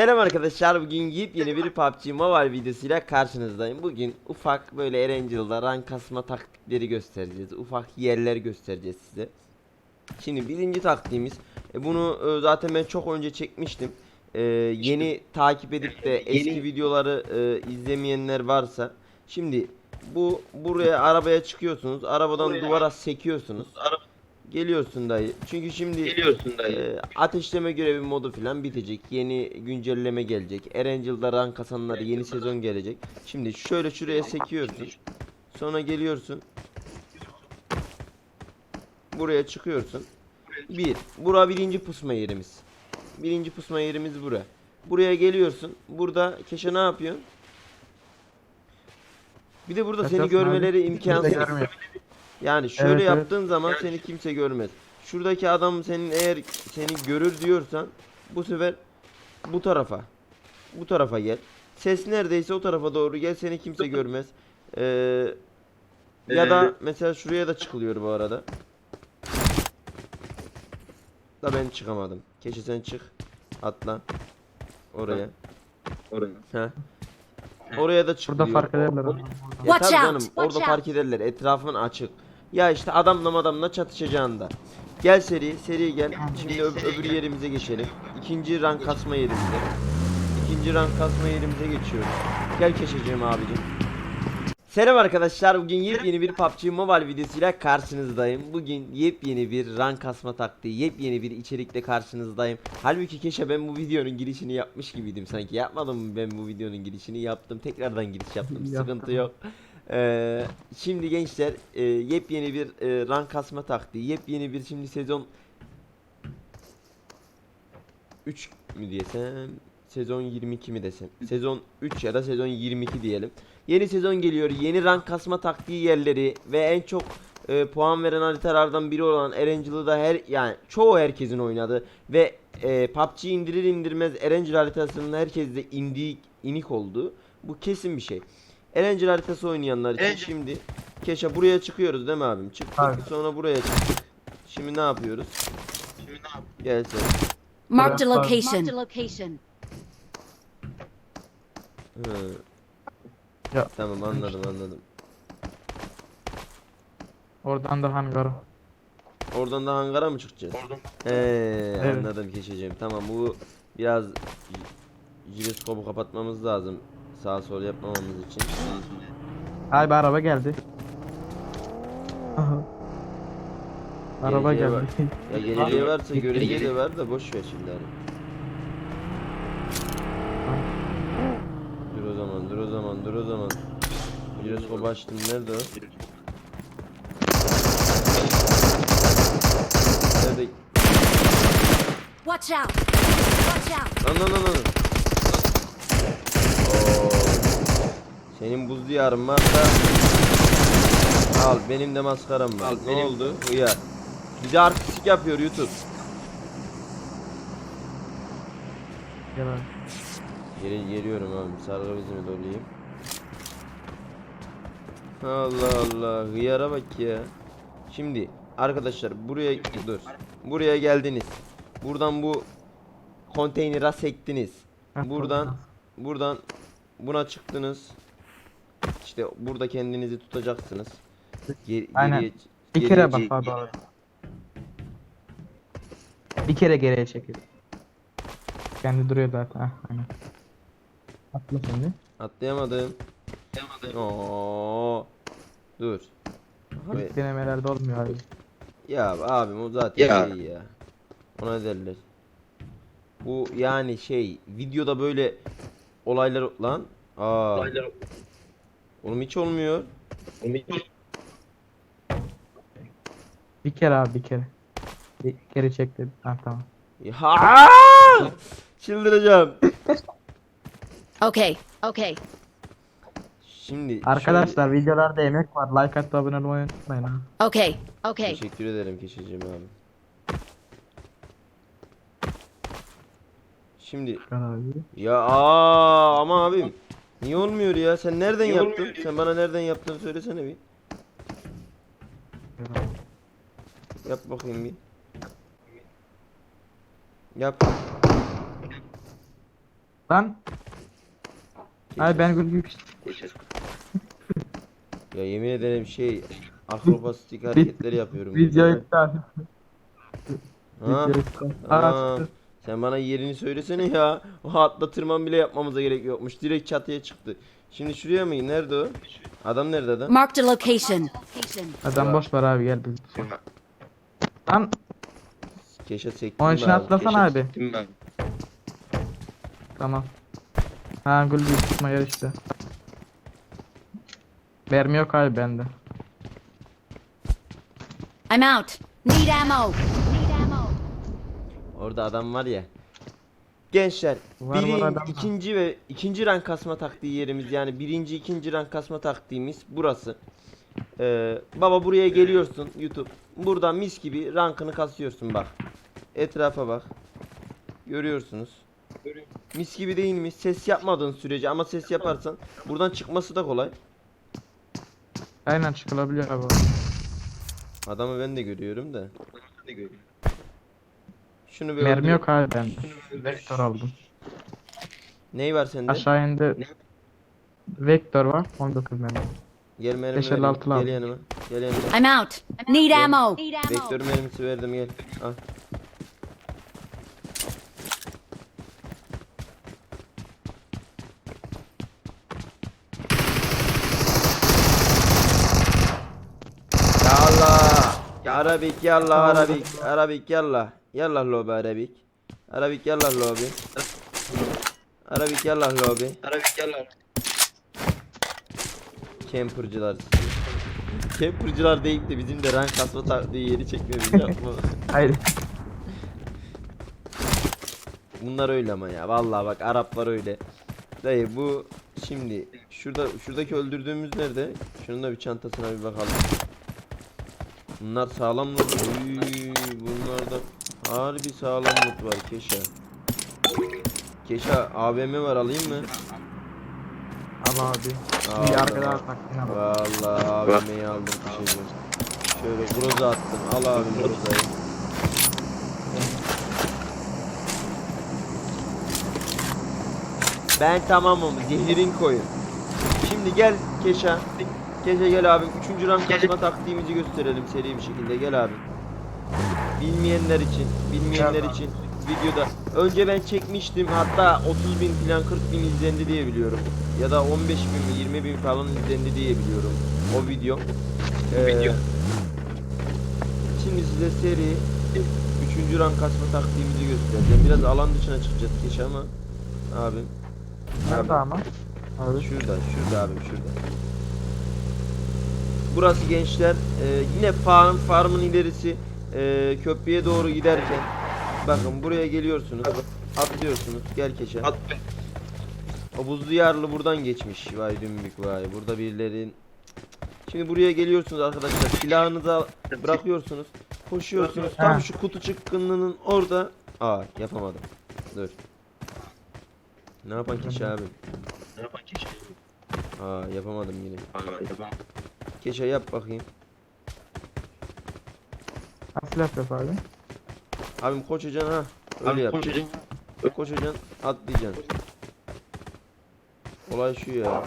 Selam arkadaşlar bugün yepyeni bir PUBG Mobile videosuyla karşınızdayım. Bugün ufak böyle Erangel'da rank kasma taktikleri göstereceğiz. Ufak yerler göstereceğiz size. Şimdi birinci taktiğimiz e, bunu e, zaten ben çok önce çekmiştim. E, yeni takip edip de eski videoları e, izlemeyenler varsa şimdi bu buraya arabaya çıkıyorsunuz. Arabadan duvara sekiyorsunuz. Geliyorsun dayı. Çünkü şimdi Geliyorsun dayı. ee, ateşleme görevi modu falan bitecek. Yeni güncelleme gelecek. Erangel'da rank kasanları yeni sezon gelecek. Şimdi şöyle şuraya sekiyorsun. Sonra geliyorsun. Buraya çıkıyorsun. Bir. Bura birinci pusma yerimiz. Birinci pusma yerimiz bura. Buraya geliyorsun. Burada keşe ne yapıyorsun? Bir de burada seni görmeleri imkansız. Yani şöyle Evet, evet. yaptığın zaman seni kimse görmez. Şuradaki adam senin eğer seni görür diyorsan bu sefer bu tarafa bu tarafa gel. Ses neredeyse o tarafa doğru gel seni kimse görmez. Ee, ya da mesela şuraya da çıkılıyor bu arada. Da ben çıkamadım. Keşke sen çık. Atla. Oraya. Oraya. Heh. Oraya da çıkılıyor. Burada fark ederler. Ya Watch tabii out, canım orada fark ederler etrafın açık. Ya işte adamla adamla çatışacağında. Gel seri seri gel. Şimdi öb- öbür yerimize geçelim. İkinci rank kasma yerimize. İkinci rank kasma yerimize geçiyoruz. Gel keşeceğim abicim. Selam arkadaşlar. Bugün yepyeni bir PUBG Mobile videosuyla karşınızdayım. Bugün yepyeni bir rank kasma taktiği, yepyeni bir içerikle karşınızdayım. Halbuki keşke ben bu videonun girişini yapmış gibiydim sanki. Yapmadım mı ben bu videonun girişini? Yaptım. Tekrardan giriş yaptım. Sıkıntı yok. Ee, şimdi gençler e, yepyeni bir e, rank kasma taktiği, yepyeni bir şimdi sezon 3 mü diyesem, sezon 22 mi desem, sezon 3 ya da sezon 22 diyelim. Yeni sezon geliyor, yeni rank kasma taktiği yerleri ve en çok e, puan veren haritalardan biri olan Erangel'ı da her yani çoğu herkesin oynadı ve e, PUBG indirir indirmez Erangel haritasının herkes de indiği inik oldu. Bu kesin bir şey. Erangel haritası oynayanlar için Erangel- şimdi Keşe buraya çıkıyoruz değil mi abim? Çıktık Abi. sonra buraya çıktık. Şimdi ne yapıyoruz? Şimdi ne yap? Gel sen. A Burası- location. Marked a location. Hı. Ya. Tamam anladım anladım. Oradan da hangar. Oradan da hangara mı çıkacağız? Oradan. He anladım geçeceğim. Tamam bu biraz jiroskopu kapatmamız lazım. Sağ sol yapmamamız için. Ay bir araba geldi. araba Geleceği var. geldi. Ya geleceği varsa göreceği de var da boş ver şimdi hani. Dur o zaman dur o zaman dur o zaman. Jiroskopu açtım nerede o? Nerede? Watch out. Watch out. Lan lan lan lan. Senin buz diyarın varsa al benim de maskaram var. Al, ne benim- oldu? Uyar. Bir de artistik yapıyor YouTube. Gel abi. Geri geliyorum abi. Sargı bezimi dolayayım. Allah Allah. Hıyara bak ya. Şimdi arkadaşlar buraya dur. Buraya geldiniz. Buradan bu konteynere sektiniz. Buradan buradan buna çıktınız. İşte burada kendinizi tutacaksınız. Ger- Aynen. geriye- Bir kere bak abi abi. Bir kere geriye çekil. Kendi duruyor zaten. Heh, aynen. Atla şimdi. Atlayamadım. Oo. Dur. Abi, İlk denemelerde olmuyor abi. ya abim o zaten Ya. şey ya. Ona derler. Bu yani şey videoda böyle olaylar lan. Aa. Oğlum hiç olmuyor. Bir kere abi bir kere. Bir kere çekti. Ha tamam. Ya. Çıldıracağım. Okay. Okay. Şimdi Arkadaşlar videolarda emek var. Like atıp abone olmayı unutmayın ha. Okay. şöyle- Okay. teşekkür ederim keşeceğim abi. Şimdi Gel abi. ya aa ama abim niye olmuyor ya? Sen nereden Niye yaptın? olmuyor? Sen bana nereden yaptığını söylesene bir. Yap bakayım bir. Yap. Lan. Ay ben gülgül Ya yemin ederim şey akrobastik hareketleri yapıyorum. video iptal. Ha? Video iptal. Sen bana yerini söylesene ya. O atla tırman bile yapmamıza gerek yokmuş. Direkt çatıya çıktı. Şimdi şuraya mı? Nerede o? Adam nerede adam? Marked a location. Adam boş ver abi gel biz. Lan Keşe sektim onun için be atlasana abi. Kim ben? Tamam. Ha gülgül tutma yer işte. Yok abi bende. I'm out. Need ammo. Orada adam var ya. Gençler, Var, birin- var ikinci ve ikinci rank kasma taktiği yerimiz yani birinci ikinci rank kasma taktiğimiz burası. Ee, baba buraya geliyorsun YouTube. Burada mis gibi rankını kasıyorsun bak. Etrafa bak. Görüyorsunuz. Mis gibi değil mi? Ses yapmadığın sürece ama ses yaparsan buradan çıkması da kolay. Aynen çıkılabiliyor abi. Adamı ben de görüyorum da. Şunu bir Mermi öldürün. yok abi bende. Vektör aldım. Ney var sende? Aşağı indi. Vektör var. 19 mermi. Gel mermi Beş elli vereyim. altı lazım. Gel yanıma. Gel yanıma. I'm out. Need ammo. Vektör mermisi verdim gel. Al. Yallah. Ya Arabik yallah Arabik. Arabik yallah. Yallah lobi Arabik. Arabik yallah lobi. Arabik yallah lobi. Arabik gel lan. Camper'cılar. Camper'cılar deyip de bizim de rank kasma taktiği yeri çekmemiz yapma. Hayır. Bunlar öyle ama ya. Vallahi bak Araplar öyle. Dayı bu şimdi şurada şuradaki öldürdüğümüz nerede? Şunun da bir çantasına bir bakalım. Bunlar sağlam mı? Uy, bunlarda harbi sağlam loot var Keşa. Keşa AVM var alayım mı? Al abi. İyi arkadaşlar taktiğine bak. Vallahi AVM'yi aldım bir şey. Şöyle groza attım. Al abi grozayı. Ben tamamım. Zehirin koyun. Şimdi gel Keşa. Keşa gel abim. Üçüncü rank kasma taktiğimizi gösterelim seri bir şekilde. Gel abi. Bilmeyenler için, bilmeyenler için videoda. Önce ben çekmiştim. Hatta 30 bin falan 40 bin izlendi diye biliyorum. Ya da 15 bin mi 20 bin falan izlendi diye biliyorum. O video. Ee, video. Şimdi size seri üçüncü rank kasma taktiğimizi göstereceğim. Biraz alan dışına çıkacağız Keşa ama abim. Nerede ama? Abi. Şurada, şurada abim şurada. Burası gençler e, yine farm, farmın ilerisi e, köprüye doğru giderken bakın buraya geliyorsunuz atlıyorsunuz gel keşe At be. o buzlu yarlı buradan geçmiş vay dümbük vay burada birilerin şimdi buraya geliyorsunuz arkadaşlar silahınızı al- bırakıyorsunuz koşuyorsunuz tam Ha. şu kutu çıkkınlığının orada aa yapamadım dur ne yapan keşe abim Ne yapan kişi? aa yapamadım yine Aa, yapamam. Keşe yap bakayım. Yapıyor abi? Abim koşacaksın ha. Öyle Abi yap. konuşacağım. Koşacaksın, atlayacaksın. Olay şu ya.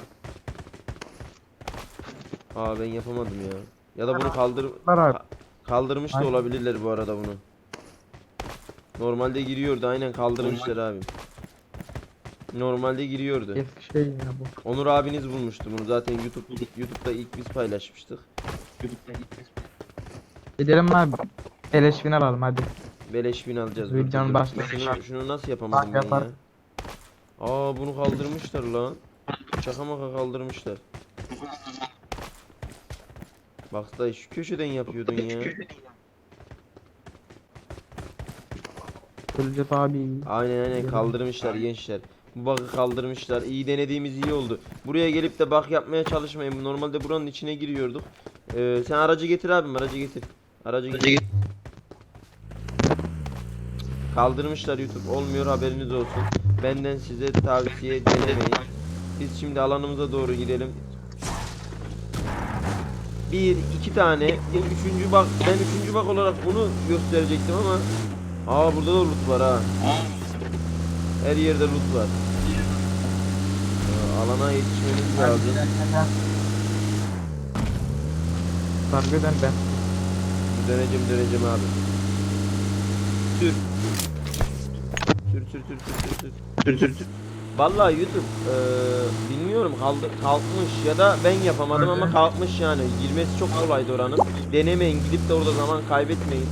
Aa ben yapamadım ya. Ya da bunu kaldır abi. kaldırmış da Aynen. olabilirler bu arada bunu. Normalde giriyordu aynen kaldırmışlar abim. Normalde giriyordu. Eski şey ya bu. Onur abiniz bulmuştu bunu zaten YouTube YouTube'da ilk biz paylaşmıştık. Gidelim abi. Eleşvin alalım hadi. Beleş bin alacağız. Videonun başında. Şunu, şunu nasıl yapamadım ben yapar. ya? Aa bunu kaldırmışlar lan. Şaka maka kaldırmışlar. Bak da şu köşeden yapıyordun ya. Gülcet abi. Aynen aynen kaldırmışlar gençler. Bu bug'ı kaldırmışlar. İyi denediğimiz iyi oldu. Buraya gelip de bug yapmaya çalışmayın. Normalde buranın içine giriyorduk. Ee, sen aracı getir abim aracı getir. Aracı getir. Kaldırmışlar YouTube. Olmuyor haberiniz olsun. Benden size tavsiye denemeyin. Biz şimdi alanımıza doğru gidelim. Bir, iki tane. Bu üçüncü bak. Ben üçüncü bak olarak bunu gösterecektim ama. Aa burada da loot var ha. Her yerde loot var. Alana yetişmemiz lazım. Sargı dön ben. Döneceğim döneceğim abi. Sür. Sür sür sür sür sür. Tür tür tür. Vallahi YouTube eee, bilmiyorum kaldı, kalkmış ya da ben yapamadım ama kalkmış yani girmesi çok kolaydı oranın. Denemeyin gidip de orada zaman kaybetmeyin.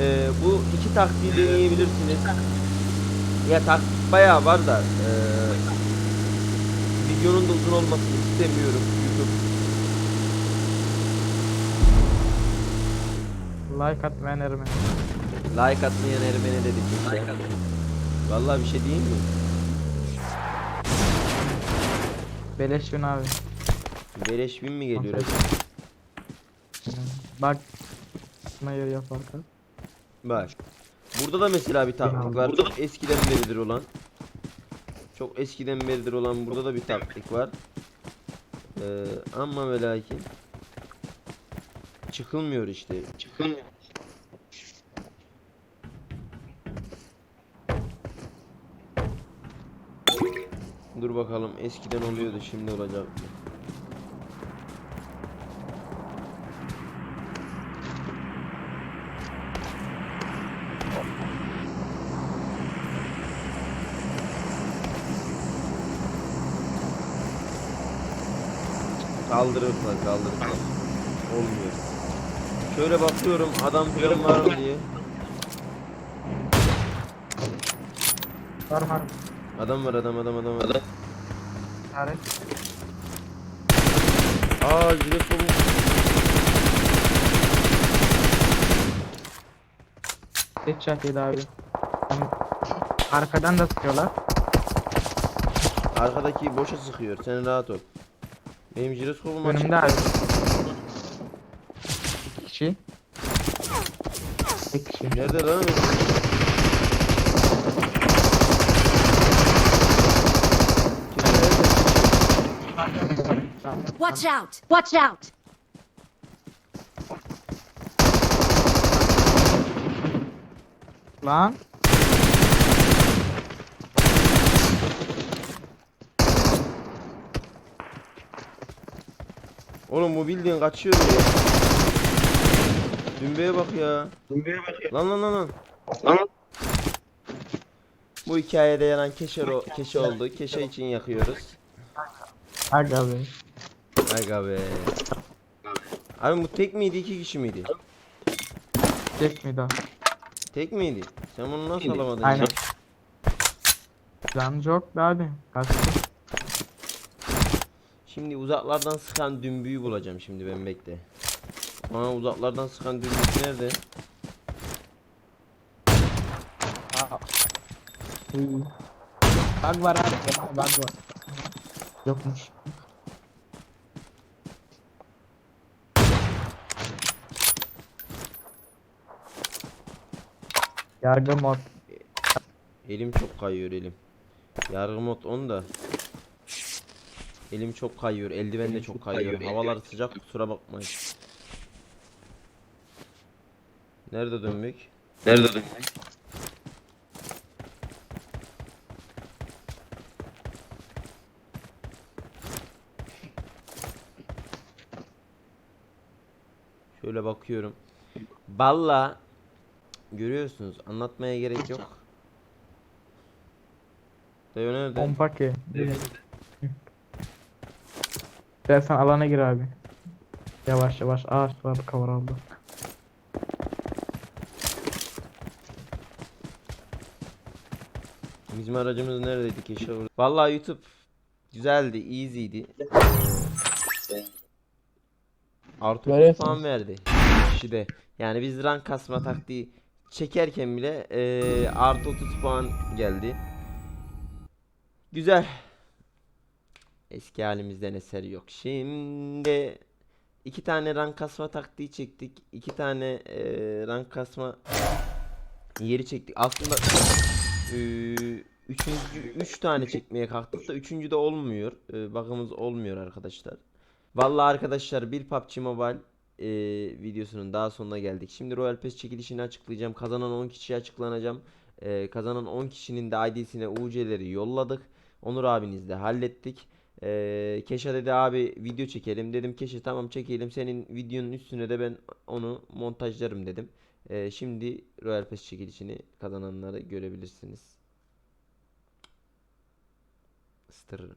Eee, bu iki taktiği deneyebilirsiniz. Ya taktik bayağı var da eee, videonun da uzun olmasını istemiyorum YouTube. Like atmayan Ermeni. Like atmayan Ermeni dedik işte. Vallahi bir şey diyeyim mi? Beleş bin abi. Beleş bin mi geliyor? Bak. Buna yer yaparken. Bak. Burada da mesela bir taktik var. Çok eskiden beridir olan. Çok eskiden beridir olan burada da bir taktik var. Ee, ama ve lakin çıkılmıyor işte. Çıkılmıyor. Dur bakalım eskiden oluyordu şimdi olacak. mı? Kaldırırlar kaldırırlar. Olmuyor. Şöyle bakıyorum adam falan var mı diye. Var var. Adam var adam adam adam. adam. İşaret. Aa jilet solu. Headshot yedi abi. Hem Arkadan da sıkıyorlar. Arkadaki boşa sıkıyor. Sen rahat ol. Benim jiroskopum açık. Önümde abi. İki kişi. Tek kişi. Nerede lan? Watch out! Watch out! Lan. Oğlum bu bildiğin kaçıyor ya. Dümbeye bak ya. Dümbeye bak ya. Lan lan lan lan. Lan. Bu hikayede yanan keşe, keşe oldu. Keşe için yakıyoruz. Aga abi. Aga be. Abi bu tek miydi iki kişi miydi? Tek miydi o? Tek miydi? Sen bunu nasıl alamadın? Aynen. Can yok be abi. Kaçtı. Şimdi uzaklardan sıkan dümbüyü bulacağım şimdi ben bekle. Aa uzaklardan sıkan dümbük nerede? Uy. Bug var abi. Bug var. Yokmuş. Yargı mod. Elim çok kayıyor elim. Yargı mod 10 da. Elim çok kayıyor. Eldiven de çok kayıyor. Havalar sıcak kusura bakmayın. Nerede dönmek? Nerede dön? Bakıyorum. Balla görüyorsunuz. Anlatmaya gerek yok. Deyo nerede? Pompa ki. Gel sen alana gir abi. Yavaş yavaş ağaçlar kavraldı. Bizim aracımız neredeydi keşke orada. Vallahi YouTube güzeldi, easy'ydi. Artı 30 Görüyorsunuz. puan verdi. Kişide. Yani biz rank kasma taktiği çekerken bile eee artı 30 puan geldi. Güzel. Eski halimizden eser yok. Şimdi iki tane rank kasma taktiği çektik. iki tane eee rank kasma yeri çektik. Aslında eee, üçüncü, üç tane çekmeye kalktık da üçüncü de olmuyor. Eee bakımız olmuyor arkadaşlar. Vallahi arkadaşlar bir PUBG Mobile eee, videosunun daha sonuna geldik. Şimdi Royal Pass çekilişini açıklayacağım. Kazanan 10 kişiye açıklanacağım. Eee, kazanan 10 kişinin de ID'sine UC'leri yolladık. Onur abinizle hallettik. Ee, Keşa dedi abi video çekelim. Dedim Keşa tamam çekelim. Senin videonun üstüne de ben onu montajlarım dedim. Ee, şimdi Royal Pass çekilişini kazananları görebilirsiniz. Istırırım.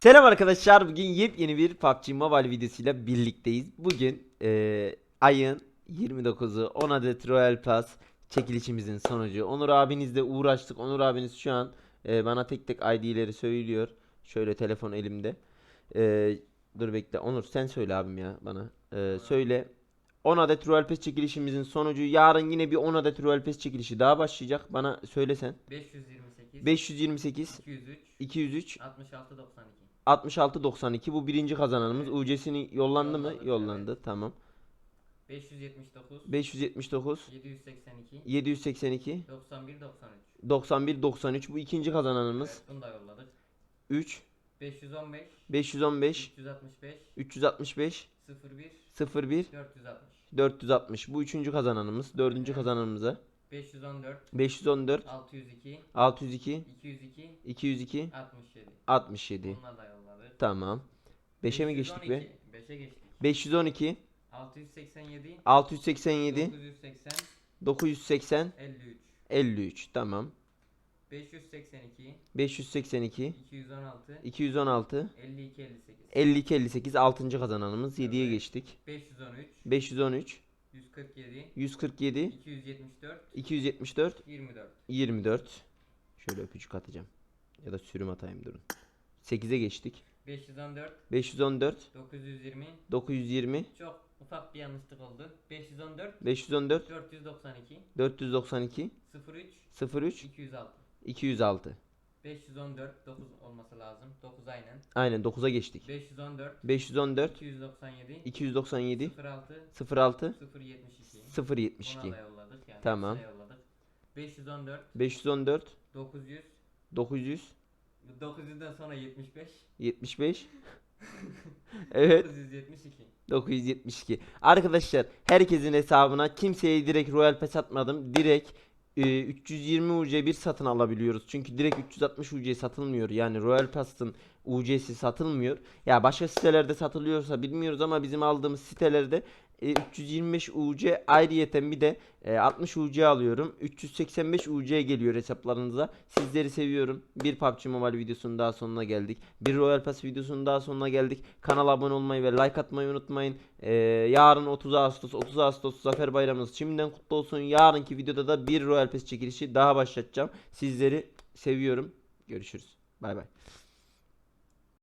Selam arkadaşlar. Bugün yepyeni bir PUBG Mobile videosuyla birlikteyiz. Bugün eee, ayın 29'u 10 adet Royal Pass çekilişimizin sonucu. Onur abinizle uğraştık. Onur abiniz şu an eee, bana tek tek ID'leri söylüyor. Şöyle telefon elimde. Eee, dur bekle. Onur sen söyle abim ya bana. Eee, söyle. 10 adet Royal Pass çekilişimizin sonucu. Yarın yine bir 10 adet Royal Pass çekilişi daha başlayacak. Bana söylesen. 528 528 203 203 66 92 6692 bu birinci kazananımız. UC'sini yollandı mı? Yollandı. Tamam. 579 579 782 782 91 93 91 93 bu ikinci kazananımız. Evet, bunu da yolladık. 3 515 515 365 365 01 01 460 460 bu üçüncü kazananımız. Dördüncü kazananımıza. 514 514 602 602 202 202 67 67 Bununla da yolladık. Tamam. 5'e mi geçtik be? 5'e geçtik. 512 687 687 980 980 53 53 tamam. 582 582 216 216 52 58 52 58 6. kazananımız 7'ye Evet. geçtik. 513 513 147 147 274 274 24 24 Şöyle öpücük atacağım. Ya da sürüm atayım durun. 8'e geçtik. 514 514 920 920 çok ufak bir yanlışlık oldu. 514 514 492 492 03 03 206 206 514 9 olması lazım. 9 aynen. Aynen 9'a geçtik. 514 514 297 297 06 06 072 072 Ona da yolladık. Yani. Tamam. hepsine yolladık. 514 514 900 900 900'den sonra 75 75 Evet. 972 972. Arkadaşlar herkesin hesabına kimseye direkt Royal Pass atmadım. Direkt e, 320 UC bir satın alabiliyoruz. Çünkü direkt 360 UC satılmıyor. Yani Royal Pass'ın UC'si satılmıyor. Ya başka sitelerde satılıyorsa bilmiyoruz ama bizim aldığımız sitelerde e, 325 UC ayrıyeten bir de e, 60 UC alıyorum. 385 UC geliyor hesaplarınıza. Sizleri seviyorum. Bir PUBG Mobile videosunun daha sonuna geldik. Bir Royal Pass videosunun daha sonuna geldik. Kanala abone olmayı ve like atmayı unutmayın. E, yarın 30 Ağustos 30 Ağustos Zafer Bayramımız şimdiden kutlu olsun. Yarınki videoda da bir Royal Pass çekilişi daha başlatacağım. Sizleri seviyorum. Görüşürüz. Bay bay.